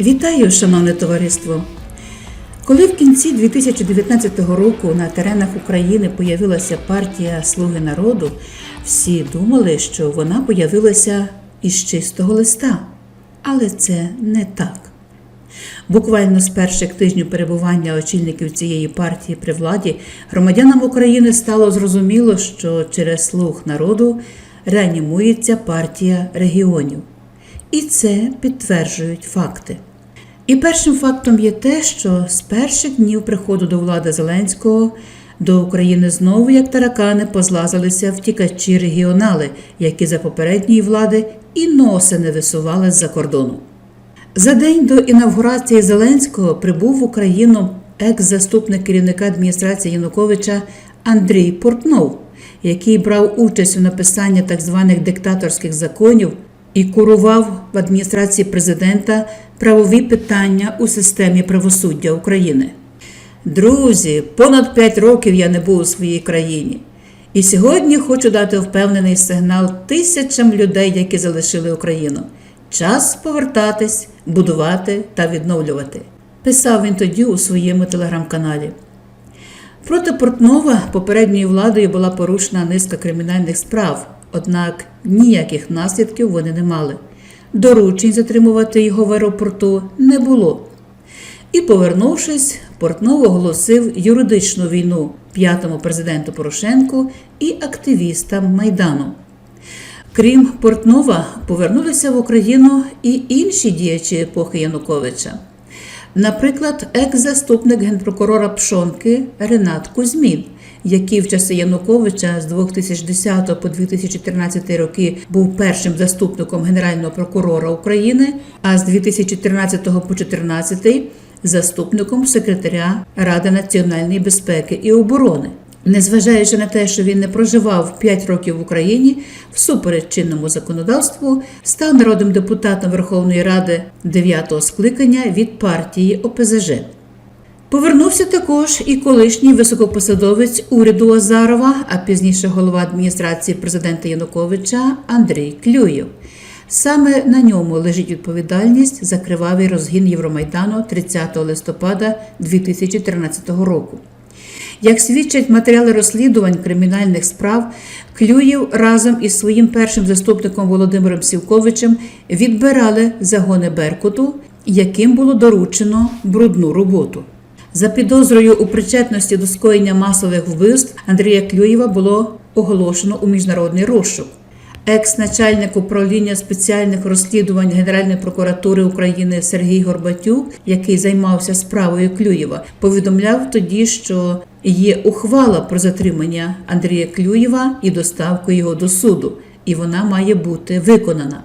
Вітаю, шановне товариство! Коли в кінці 2019 року на теренах України появилася партія Слуги народу, всі думали, що вона появилася із чистого листа. Але це не так. Буквально з перших тижнів перебування очільників цієї партії при владі громадянам України стало зрозуміло, що через слуг народу реанімується партія регіонів. І це підтверджують факти. І першим фактом є те, що з перших днів приходу до влади Зеленського до України знову, як таракани, позлазилися втікачі регіонали, які за попередньої влади і носа не висували з-за кордону. За день до інавгурації Зеленського прибув в Україну екс-заступник керівника адміністрації Януковича Андрій Портнов, який брав участь у написанні так званих диктаторських законів і курував в адміністрації президента правові питання у системі правосуддя України. Друзі, понад 5 років я не був у своїй країні. І сьогодні хочу дати впевнений сигнал тисячам людей, які залишили Україну. Час повертатись, будувати та відновлювати. Писав він тоді у своєму телеграм-каналі. Проти Портнова попередньою владою була порушена низка кримінальних справ, однак ніяких наслідків вони не мали. Доручень затримувати його в аеропорту не було. І, повернувшись, Портнов оголосив юридичну війну п'ятому президенту Порошенку і активістам Майдану. Крім Портнова, повернулися в Україну і інші діячі епохи Януковича. Наприклад, екс-заступник генпрокурора Пшонки Ренат Кузьмін, який в часи Януковича з 2010 по 2014 роки був першим заступником Генерального прокурора України, а з 2014 по 2014 заступником секретаря Ради національної безпеки і оборони. Незважаючи на те, що він не проживав 5 років в Україні, всупереч чинному законодавству, став народним депутатом Верховної Ради 9-го скликання від партії ОПЗЖ. Повернувся також і колишній високопосадовець уряду Азарова, а пізніше голова адміністрації президента Януковича Андрій Клюєв. Саме на ньому лежить відповідальність за кривавий розгін Євромайдану 30 листопада 2013 року. Як свідчать матеріали розслідувань кримінальних справ, Клюєв разом із своїм першим заступником Володимиром Сівковичем відбирали загони Беркуту, яким було доручено брудну роботу. За підозрою у причетності до скоєння масових вбивств Андрія Клюєва було оголошено у міжнародний розшук. Екс-начальник управління спеціальних розслідувань Генеральної прокуратури України Сергій Горбатюк, який займався справою Клюєва, повідомляв тоді, що є ухвала про затримання Андрія Клюєва і доставку його до суду, і вона має бути виконана.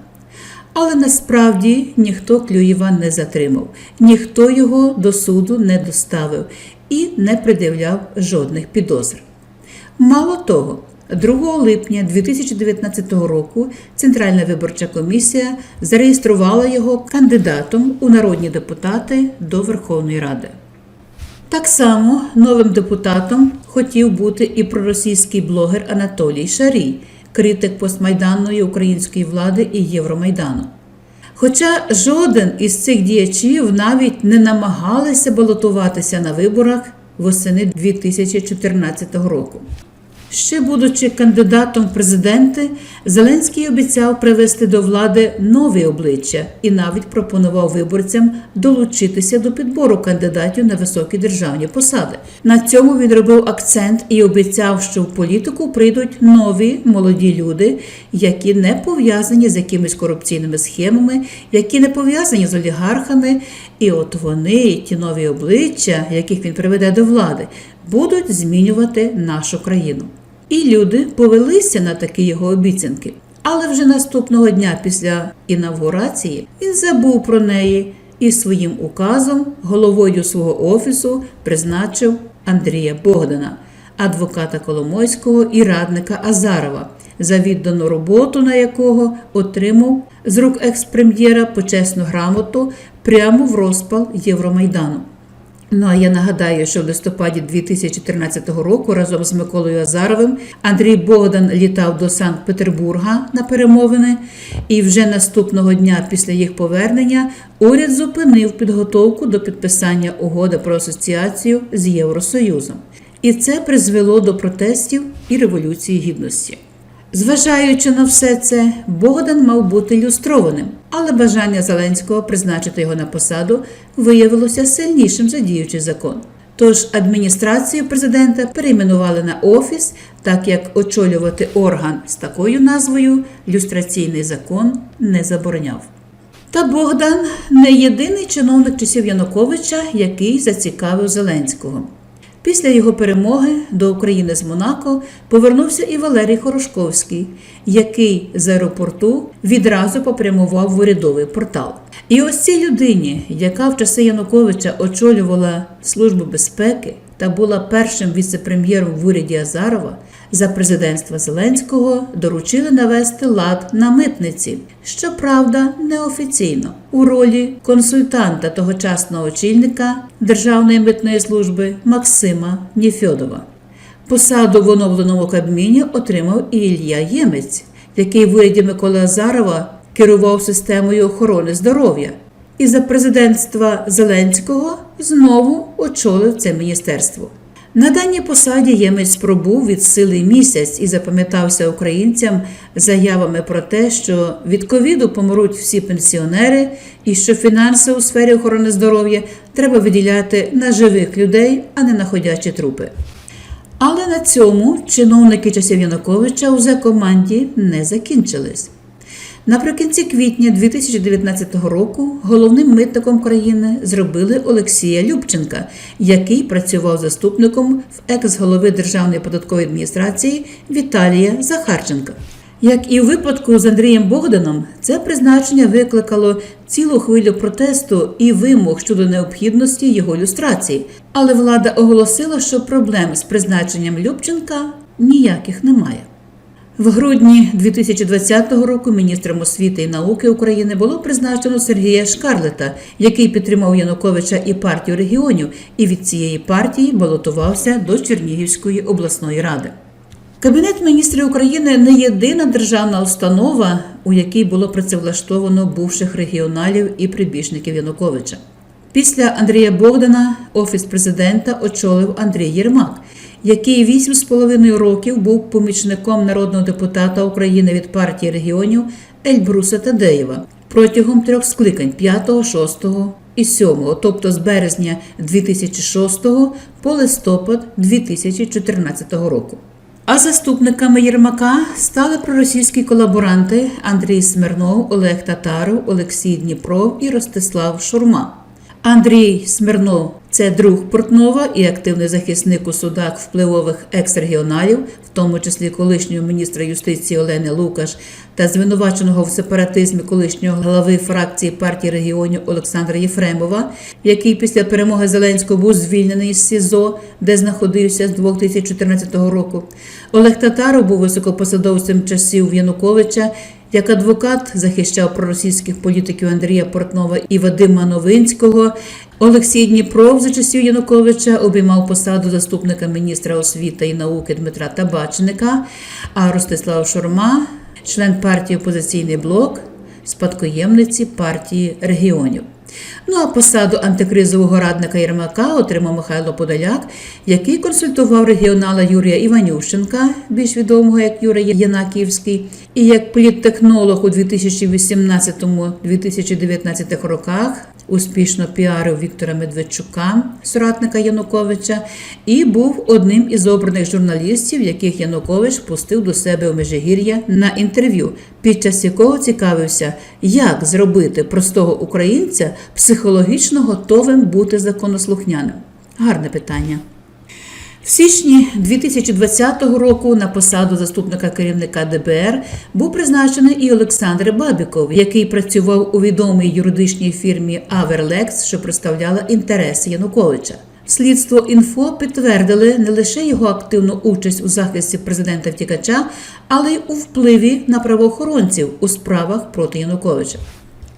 Але насправді ніхто Клюєва не затримав, ніхто його до суду не доставив і не пред'являв жодних підозр. Мало того, 2 липня 2019 року Центральна виборча комісія зареєструвала його кандидатом у народні депутати до Верховної Ради. Так само новим депутатом хотів бути і проросійський блогер Анатолій Шарій, критик постмайданної української влади і Євромайдану. Хоча жоден із цих діячів навіть не намагалися балотуватися на виборах восени 2014 року. Ще будучи кандидатом в президенти, Зеленський обіцяв привести до влади нові обличчя і навіть пропонував виборцям долучитися до підбору кандидатів на високі державні посади. На цьому він робив акцент і обіцяв, що в політику прийдуть нові молоді люди, які не пов'язані з якимись корупційними схемами, які не пов'язані з олігархами. І от вони, ті нові обличчя, яких він приведе до влади, будуть змінювати нашу країну. І люди повелися на такі його обіцянки. Але вже наступного дня після інавгурації він забув про неї і своїм указом головою свого офісу призначив Андрія Богдана, адвоката Коломойського і радника Азарова, за віддану роботу на якого отримав з рук екс-прем'єра почесну грамоту прямо в розпал Євромайдану. Ну а я нагадаю, що в листопаді 2014 року разом з Миколою Азаровим Андрій Богдан літав до Санкт-Петербурга на перемовини, і вже наступного дня після їх повернення уряд зупинив підготовку до підписання угоди про асоціацію з Євросоюзом. І це призвело до протестів і революції гідності. Зважаючи на все це, Богдан мав бути люстрованим, але бажання Зеленського призначити його на посаду виявилося сильнішим за діючий закон. Тож адміністрацію президента перейменували на офіс, так як очолювати орган з такою назвою люстраційний закон не забороняв. Та Богдан не єдиний чиновник часів Януковича, який зацікавив Зеленського. Після його перемоги до України з Монако повернувся і Валерій Хорошковський, який з аеропорту відразу попрямував в урядовий портал. І ось цій людині, яка в часи Януковича очолювала Службу безпеки та була першим віце-прем'єром в уряді Азарова, за президентства Зеленського доручили навести лад на митниці, щоправда, неофіційно у ролі консультанта тогочасного очільника Державної митної служби Максима Ніфьодова. Посаду в оновленому Кабміні отримав і Ілля Ємець, який в уряді Миколи Азарова керував системою охорони здоров'я. І за президентства Зеленського знову очолив це міністерство. На даній посаді Ємець пробув від сили місяць і запам'ятався українцям заявами про те, що від ковіду помруть всі пенсіонери, і що фінанси у сфері охорони здоров'я треба виділяти на живих людей, а не на ходячі трупи. Але на цьому чиновники часів Януковича у Зе-команді не закінчились. Наприкінці квітня 2019 року головним митником країни зробили Олексія Любченка, який працював заступником в екс-голови Державної податкової адміністрації Віталія Захарченка. Як і у випадку з Андрієм Богданом, це призначення викликало цілу хвилю протесту і вимог щодо необхідності його люстрації. Але влада оголосила, що проблем з призначенням Любченка ніяких немає. В грудні 2020 року міністром освіти і науки України було призначено Сергія Шкарлета, який підтримав Януковича і партію регіонів, і від цієї партії балотувався до Чернігівської обласної ради. Кабінет міністрів України не єдина державна установа, у якій було працевлаштовано бувших регіоналів і прибіжників Януковича. Після Андрія Богдана офіс президента очолив Андрій Єрмак, який вісім з половиною років був помічником народного депутата України від партії регіонів Ельбруса Тадеєва протягом трьох скликань 5, 6 і 7, тобто з березня 2006 по листопад 2014 року. А заступниками Єрмака стали проросійські колаборанти Андрій Смирнов, Олег Татаров, Олексій Дніпров і Ростислав Шурма. Андрій Смирнов це друг Портнова і активний захисник у судах впливових екс-регіоналів, в тому числі колишнього міністра юстиції Олени Лукаш та звинуваченого в сепаратизмі колишнього голови фракції партії регіонів Олександра Єфремова, який після перемоги Зеленського був звільнений з СІЗО, де знаходився з 2014 року. Олег Татаров був високопосадовцем часів Януковича. Як адвокат захищав проросійських політиків Андрія Портнова і Вадима Новинського, Олексій Дніпров за часів Януковича обіймав посаду заступника міністра освіти і науки Дмитра Табачника, а Ростислав Шурма, член партії Опозиційний блок, спадкоємниці партії регіонів. Ну а посаду антикризового радника Єрмака отримав Михайло Подоляк, який консультував регіонала Юрія Іванющенка, більш відомого як Юрій Янаківський, і як політтехнолог у 2018-2019 роках успішно піарив Віктора Медведчука, соратника Януковича, і був одним із обраних журналістів, яких Янукович пустив до себе у Межигір'я на інтерв'ю, під час якого цікавився, як зробити простого українця психологічно готовим бути законослухняним. Гарне питання. В січні 2020 року на посаду заступника керівника ДБР був призначений і Олександр Бабіков, який працював у відомій юридичній фірмі Аверлекс, що представляла інтереси Януковича. Слідство інфо підтвердили не лише його активну участь у захисті президента втікача, але й у впливі на правоохоронців у справах проти Януковича.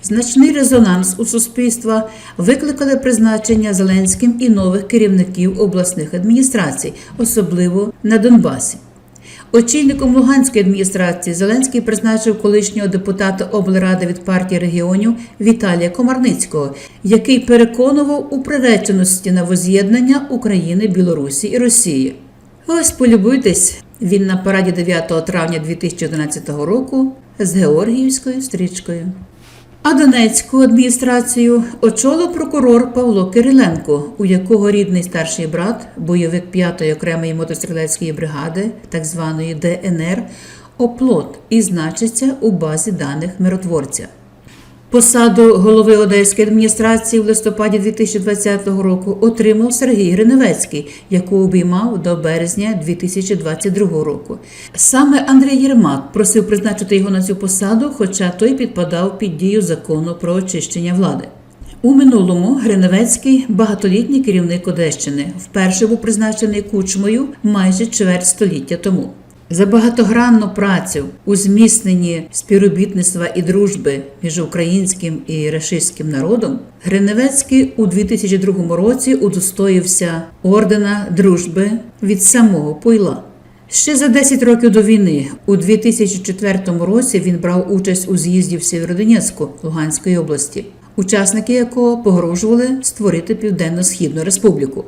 Значний резонанс у суспільства викликали призначення Зеленським і нових керівників обласних адміністрацій, особливо на Донбасі. Очільником Луганської адміністрації Зеленський призначив колишнього депутата облради від партії регіонів Віталія Комарницького, який переконував у приреченості на воз'єднання України, Білорусі і Росії. Ось полюбуйтесь, він на параді 9 травня 2011 року з Георгіївською стрічкою. А Донецьку адміністрацію очолив прокурор Павло Кириленко, у якого рідний старший брат, бойовик 5-ї окремої мотострілецької бригади, так званої ДНР, оплот і значиться у базі даних миротворця. Посаду голови Одеської адміністрації в листопаді 2020 року отримав Сергій Гриневецький, яку обіймав до березня 2022 року. Саме Андрій Єрмак просив призначити його на цю посаду, хоча той підпадав під дію закону про очищення влади. У минулому Гриневецький багатолітній керівник Одещини, вперше був призначений кучмою майже чверть століття тому. За багатогранну працю у зміцненні співробітництва і дружби між українським і рашистським народом Гриневецький у 2002 році удостоївся ордена дружби від самого Пойла. Ще за 10 років до війни, у 2004 році, він брав участь у з'їзді в Сєвєродонецьку Луганської області, учасники якого погрожували створити Південно-Східну Республіку.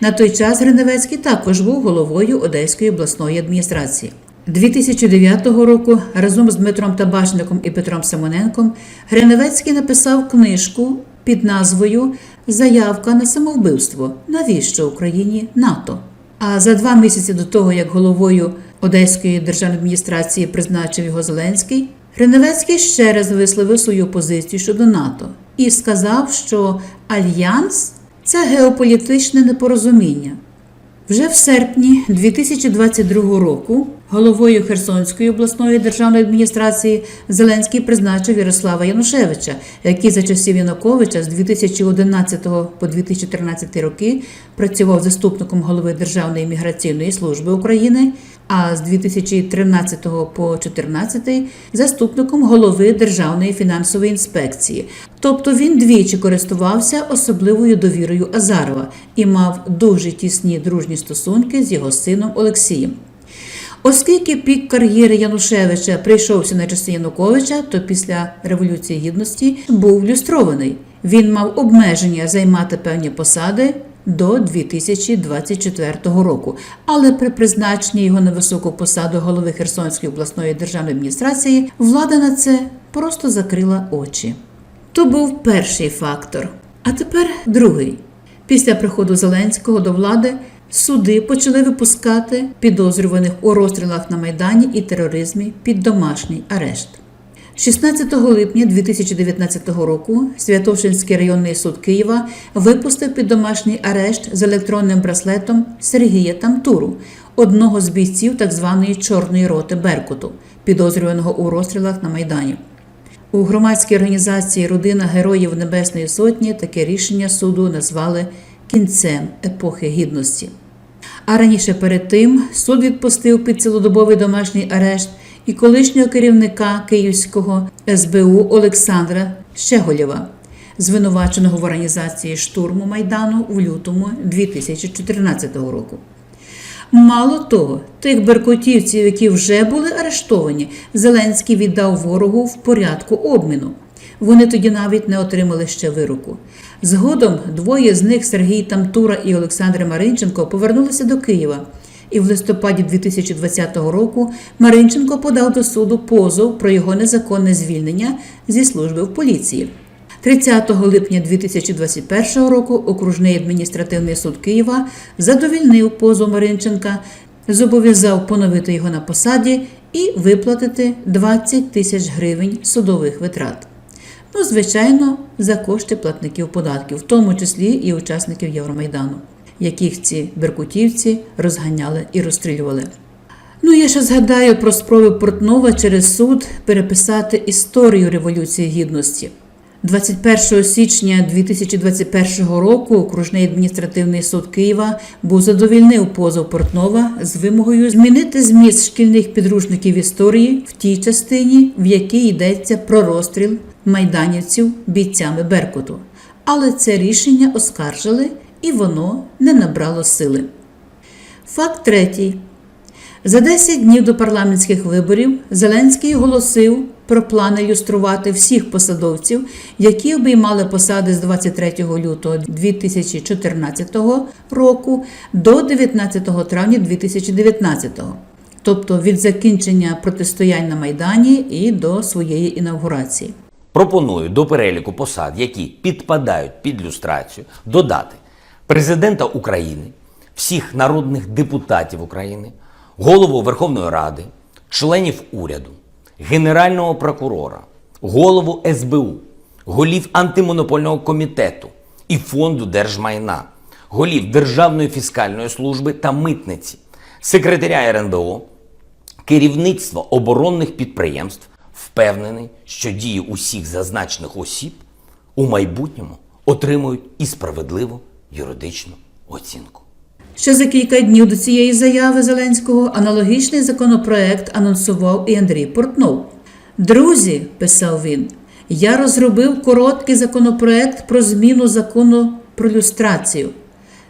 На той час Гриневецький також був головою Одеської обласної адміністрації. 2009 року разом з Дмитром Табашником і Петром Симоненком Гриневецький написав книжку під назвою Заявка на самовбивство. Навіщо Україні НАТО? А за два місяці до того, як головою Одеської державної адміністрації призначив його Зеленський, Гриневецький ще раз висловив свою позицію щодо НАТО і сказав, що альянс це геополітичне непорозуміння. Вже в серпні 2022 року головою Херсонської обласної державної адміністрації Зеленський призначив Ярослава Янушевича, який за часів Януковича з 2011 по 2013 роки працював заступником голови Державної міграційної служби України, а з 2013 по 2014 заступником голови Державної фінансової інспекції. Тобто він двічі користувався особливою довірою Азарова і мав дуже тісні дружні стосунки з його сином Олексієм. Оскільки пік кар'єри Янушевича прийшовся на часи Януковича, то після Революції Гідності був люстрований. Він мав обмеження займати певні посади до 2024 року. Але при призначенні його на високу посаду голови Херсонської обласної державної адміністрації влада на це просто закрила очі. То був перший фактор. А тепер другий. Після приходу Зеленського до влади суди почали випускати підозрюваних у розстрілах на Майдані і тероризмі під домашній арешт. 16 липня 2019 року Святошинський районний суд Києва випустив під домашній арешт з електронним браслетом Сергія Тамтуру, одного з бійців так званої Чорної роти Беркуту, підозрюваного у розстрілах на Майдані. У громадській організації Родина Героїв Небесної Сотні таке рішення суду назвали кінцем епохи гідності. А раніше перед тим суд відпустив під цілодобовий домашній арешт і колишнього керівника Київського СБУ Олександра Щеголєва, звинуваченого в організації штурму Майдану в лютому 2014 року. Мало того, тих беркутівців, які вже були арештовані, Зеленський віддав ворогу в порядку обміну. Вони тоді навіть не отримали ще вироку. Згодом двоє з них Сергій Тамтура і Олександр Маринченко повернулися до Києва. І в листопаді 2020 року Маринченко подав до суду позов про його незаконне звільнення зі служби в поліції. 30 липня 2021 року окружний адміністративний суд Києва задовільнив позов Маринченка, зобов'язав поновити його на посаді і виплатити 20 тисяч гривень судових витрат. Ну, звичайно, за кошти платників податків, в тому числі і учасників Євромайдану, яких ці беркутівці розганяли і розстрілювали. Ну, я ще згадаю про спроби Портнова через суд переписати історію Революції Гідності. 21 січня 2021 року окружний адміністративний суд Києва був задовільнив позов Портнова з вимогою змінити зміст шкільних підручників історії в тій частині, в якій йдеться про розстріл майданівців бійцями Беркуту. Але це рішення оскаржили і воно не набрало сили. Факт третій. За 10 днів до парламентських виборів Зеленський оголосив про плани люструвати всіх посадовців, які обіймали посади з 23 лютого 2014 року до 19 травня 2019, тобто від закінчення протистоянь на Майдані і до своєї інавгурації. Пропоную до переліку посад, які підпадають під люстрацію, додати президента України, всіх народних депутатів України, голову Верховної Ради, членів уряду, генерального прокурора, голову СБУ, голів антимонопольного комітету і фонду держмайна, голів Державної фіскальної служби та митниці, секретаря РНБО, Керівництво оборонних підприємств впевнений, що дії усіх зазначених осіб у майбутньому отримують і справедливу юридичну оцінку. Ще за кілька днів до цієї заяви Зеленського аналогічний законопроект анонсував і Андрій Портнов. Друзі, писав він, я розробив короткий законопроект про зміну закону про люстрацію.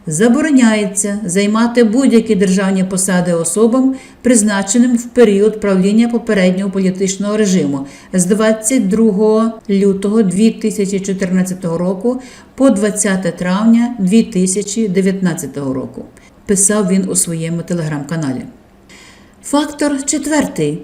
Забороняється займати будь-які державні посади особам, призначеним в період правління попереднього політичного режиму з 22 лютого 2014 року по 20 травня 2019 року, писав він у своєму телеграм-каналі. Фактор четвертий.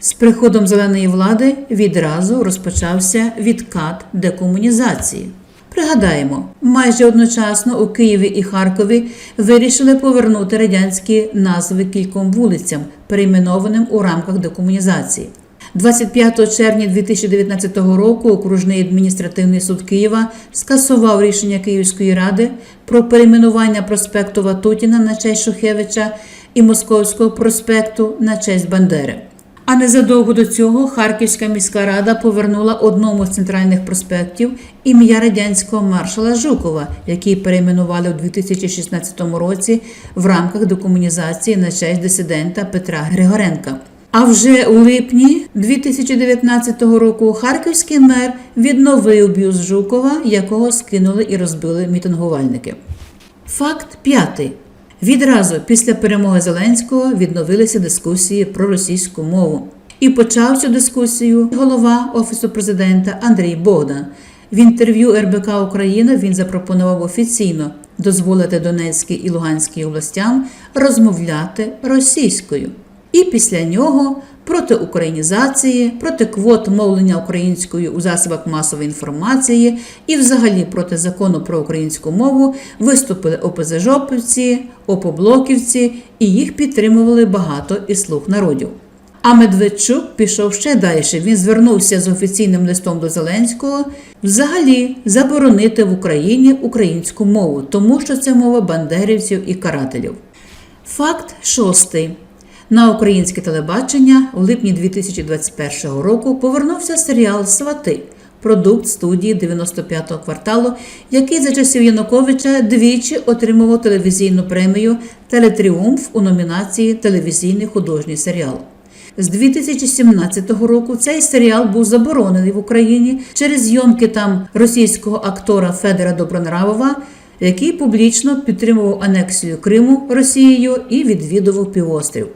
З приходом зеленої влади відразу розпочався відкат декомунізації. Пригадаємо, майже одночасно у Києві і Харкові вирішили повернути радянські назви кільком вулицям, перейменованим у рамках декомунізації. 25 червня 2019 року окружний адміністративний суд Києва скасував рішення Київської ради про перейменування проспекту Ватутіна на честь Шухевича і Московського проспекту на честь Бандери. А незадовго до цього Харківська міська рада повернула одному з центральних проспектів ім'я радянського маршала Жукова, який перейменували у 2016 році в рамках декомунізації на честь дисидента Петра Григоренка. А вже у липні 2019 року харківський мер відновив бюст Жукова, якого скинули і розбили мітингувальники. Факт п'ятий. Відразу після перемоги Зеленського відновилися дискусії про російську мову. І почав цю дискусію голова Офісу президента Андрій Богдан. В інтерв'ю РБК Україна він запропонував офіційно дозволити Донецькій і Луганській областям розмовляти російською. І після нього проти українізації, проти квот мовлення українською у засобах масової інформації і, взагалі, проти закону про українську мову виступили ОПЗЖопівці, ОПОБЛОКівці, і їх підтримували багато і слуг народів. А Медведчук пішов ще далі. Він звернувся з офіційним листом до Зеленського взагалі заборонити в Україні українську мову, тому що це мова бандерівців і карателів. Факт шостий. На українське телебачення у липні 2021 року повернувся серіал Свати, продукт студії 95-го кварталу, який за часів Януковича двічі отримував телевізійну премію Телетріумф у номінації Телевізійний художній серіал. З 2017 року цей серіал був заборонений в Україні через зйомки там російського актора Федора Добронравова, який публічно підтримував анексію Криму Росією і відвідував півострів.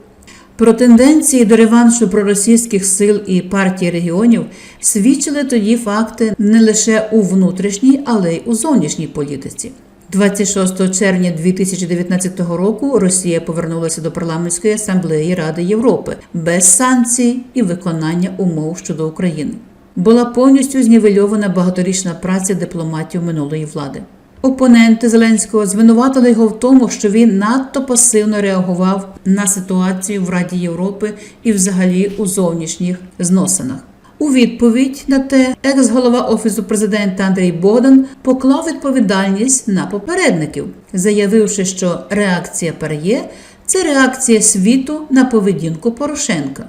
Про тенденції до реваншу проросійських сил і партій регіонів свідчили тоді факти не лише у внутрішній, але й у зовнішній політиці. 26 червня 2019 року Росія повернулася до парламентської асамблеї Ради Європи без санкцій і виконання умов щодо України. Була повністю знівельована багаторічна праця дипломатів минулої влади. Опоненти Зеленського звинуватили його в тому, що він надто пасивно реагував на ситуацію в Раді Європи і, взагалі, у зовнішніх зносинах. У відповідь на те, екс-голова офісу президента Андрій Богдан поклав відповідальність на попередників, заявивши, що реакція Пар'є це реакція світу на поведінку Порошенка.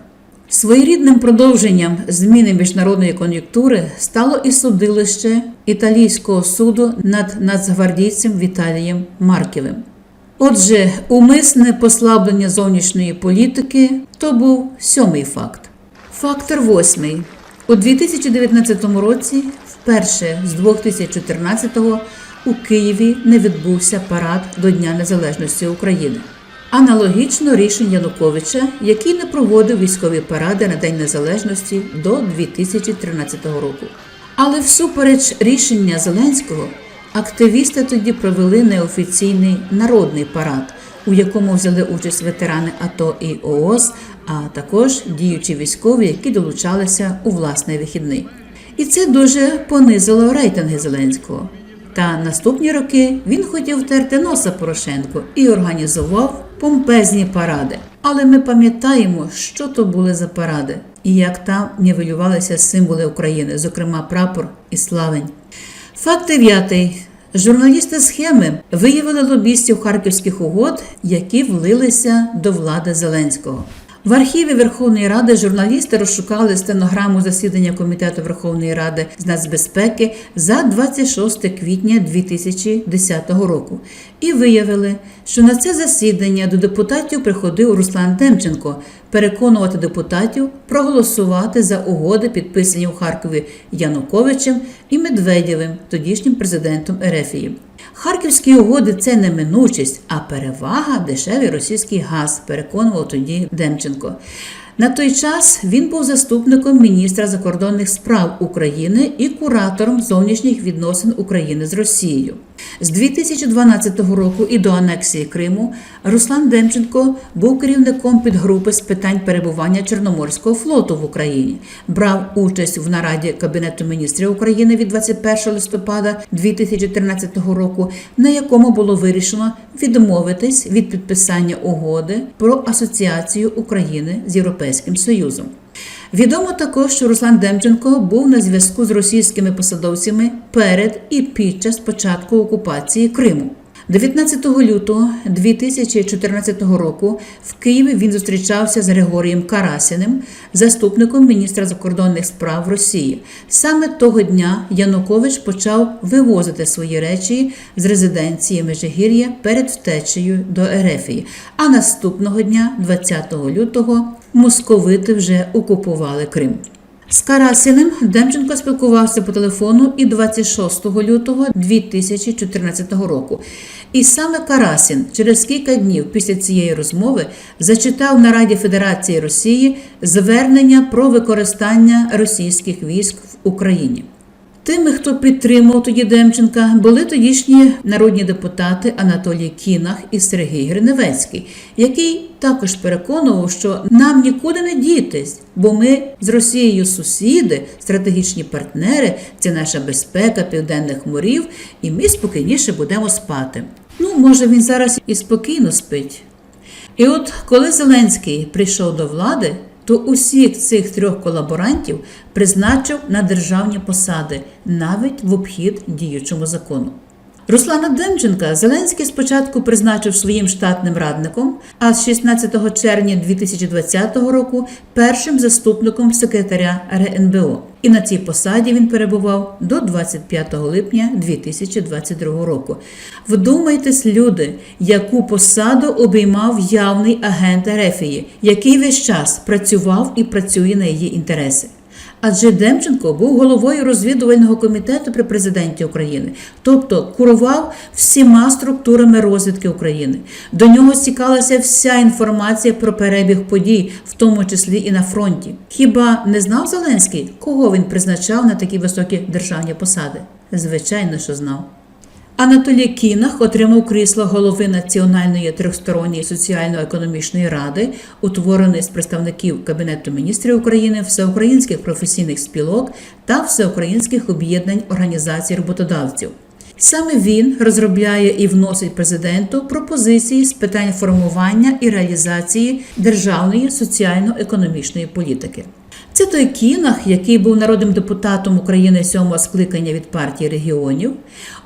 Своєрідним продовженням зміни міжнародної кон'юнктури стало і судилище італійського суду над нацгвардійцем Віталієм Марківим. Отже, умисне послаблення зовнішньої політики то був сьомий факт. Фактор восьмий. У 2019 році, вперше з 2014-го, у Києві не відбувся парад до Дня Незалежності України. Аналогічно рішень Януковича, який не проводив військові паради на День Незалежності до 2013 року. Але всупереч рішення Зеленського, активісти тоді провели неофіційний народний парад, у якому взяли участь ветерани АТО і ООС, а також діючі військові, які долучалися у власний вихідний. І це дуже понизило рейтинги Зеленського. Та наступні роки він хотів терти носа Порошенку і організував помпезні паради. Але ми пам'ятаємо, що то були за паради і як там нівелювалися символи України, зокрема прапор і славень. Факт дев'ятий. Журналісти схеми виявили лобістів харківських угод, які влилися до влади Зеленського. В архіві Верховної Ради журналісти розшукали стенограму засідання Комітету Верховної Ради з нацбезпеки за 26 квітня 2010 року і виявили, що на це засідання до депутатів приходив Руслан Демченко переконувати депутатів проголосувати за угоди, підписані у Харкові Януковичем і Медведєвим, тодішнім президентом Ерефії. Харківські угоди це неминучість, а перевага дешевий російський газ, переконував тоді Демченко. На той час він був заступником міністра закордонних справ України і куратором зовнішніх відносин України з Росією. З 2012 року і до анексії Криму Руслан Демченко був керівником підгрупи з питань перебування Чорноморського флоту в Україні, брав участь в нараді Кабінету міністрів України від 21 листопада 2013 року, на якому було вирішено відмовитись від підписання угоди про асоціацію України з Європейським Союзом. Відомо також, що Руслан Демченко був на зв'язку з російськими посадовцями перед і під час початку окупації Криму. 19 лютого 2014 року в Києві він зустрічався з Григорієм Карасіним, заступником міністра закордонних справ Росії. Саме того дня Янукович почав вивозити свої речі з резиденції Межигір'я перед втечею до Ерефії. А наступного дня, 20 лютого, московити вже окупували Крим. З Карасіним Демченко спілкувався по телефону і 26 лютого 2014 року. І саме Карасін через кілька днів після цієї розмови зачитав на Раді Федерації Росії звернення про використання російських військ в Україні. Тими, хто підтримував тоді Демченка, були тодішні народні депутати Анатолій Кінах і Сергій Гриневецький, який також переконував, що нам нікуди не дітись, бо ми з Росією сусіди, стратегічні партнери, це наша безпека південних морів, і ми спокійніше будемо спати. Ну, може, він зараз і спокійно спить. І от коли Зеленський прийшов до влади, то усіх цих трьох колаборантів призначив на державні посади навіть в обхід діючому закону. Руслана Демченка Зеленський спочатку призначив своїм штатним радником, а з 16 червня 2020 року першим заступником секретаря РНБО. І на цій посаді він перебував до 25 липня 2022 року. Вдумайтесь, люди, яку посаду обіймав явний агент Ерефії, який весь час працював і працює на її інтереси. Адже Демченко був головою розвідувального комітету при президенті України, тобто курував всіма структурами розвідки України. До нього стікалася вся інформація про перебіг подій, в тому числі і на фронті. Хіба не знав Зеленський, кого він призначав на такі високі державні посади? Звичайно, що знав. Анатолій Кінах отримав крісло голови Національної трьохсторонньої соціально-економічної ради, утвореної з представників Кабінету міністрів України, всеукраїнських професійних спілок та всеукраїнських об'єднань організацій роботодавців. Саме він розробляє і вносить президенту пропозиції з питань формування і реалізації державної соціально-економічної політики. Це той Кінах, який був народним депутатом України сьомого скликання від партії регіонів,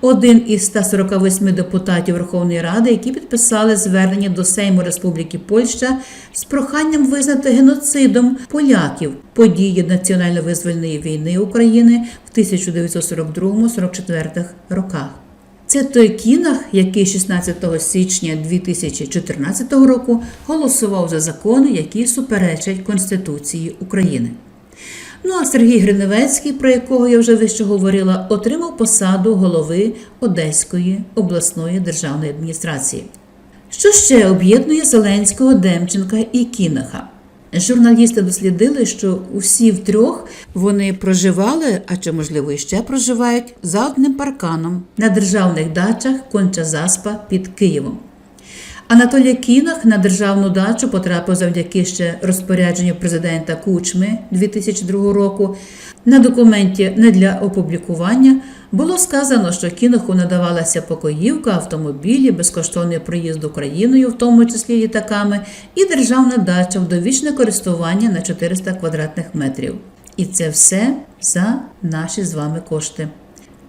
один із 148 депутатів Верховної Ради, які підписали звернення до Сейму Республіки Польща з проханням визнати геноцидом поляків події національно-визвольної війни України в 1942-44 роках. Це той кінах, який 16 січня 2014 року голосував за закони, які суперечать Конституції України. Ну а Сергій Гриневецький, про якого я вже вище говорила, отримав посаду голови Одеської обласної державної адміністрації. Що ще об'єднує Зеленського, Демченка і Кінаха? Журналісти дослідили, що усі втрьох вони проживали, а чи можливо і ще проживають за одним парканом на державних дачах Конча Заспа під Києвом. Анатолій Кінах на державну дачу потрапив завдяки ще розпорядженню президента Кучми 2002 року. На документі не для опублікування було сказано, що Кінаху надавалася покоївка, автомобілі, безкоштовний проїзд Україною, в тому числі літаками, і державна дача в довічне користування на 400 квадратних метрів. І це все за наші з вами кошти.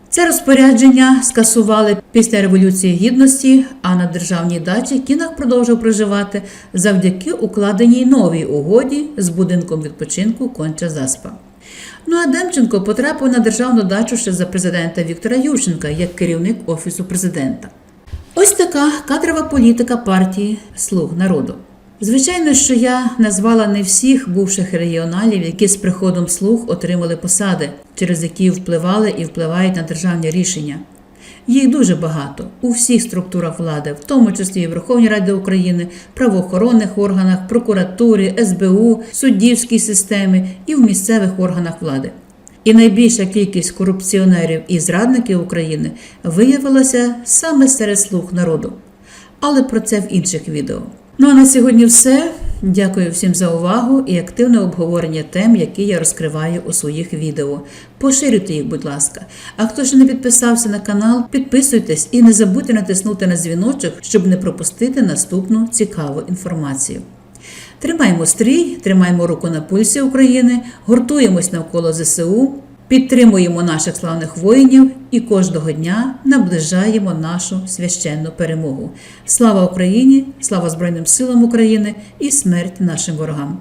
Це розпорядження скасували після Революції Гідності, а на державній дачі Кінах продовжив проживати завдяки укладеній новій угоді з будинком відпочинку Конча Заспа. Ну а Демченко потрапив на державну дачу ще за президента Віктора Ющенка як керівник Офісу президента. Ось така кадрова політика партії Слуг народу. Звичайно, що я назвала не всіх бувших регіоналів, які з приходом слуг отримали посади, через які впливали і впливають на державні рішення. Їх дуже багато у всіх структурах влади, в тому числі і в Верховній Раді України, правоохоронних органах, прокуратурі, СБУ, суддівській системі і в місцевих органах влади. І найбільша кількість корупціонерів і зрадників України виявилася саме серед слуг народу. Але про це в інших відео. Ну а на сьогодні все. Дякую всім за увагу і активне обговорення тем, які я розкриваю у своїх відео. Поширюйте їх, будь ласка. А хто ще не підписався на канал, підписуйтесь і не забудьте натиснути на дзвіночок, щоб не пропустити наступну цікаву інформацію. Тримаємо стрій, тримаємо руку на пульсі України, гуртуємось навколо ЗСУ, підтримуємо наших славних воїнів і кожного дня наближаємо нашу священну перемогу. Слава Україні! Слава Збройним силам України і смерть нашим ворогам!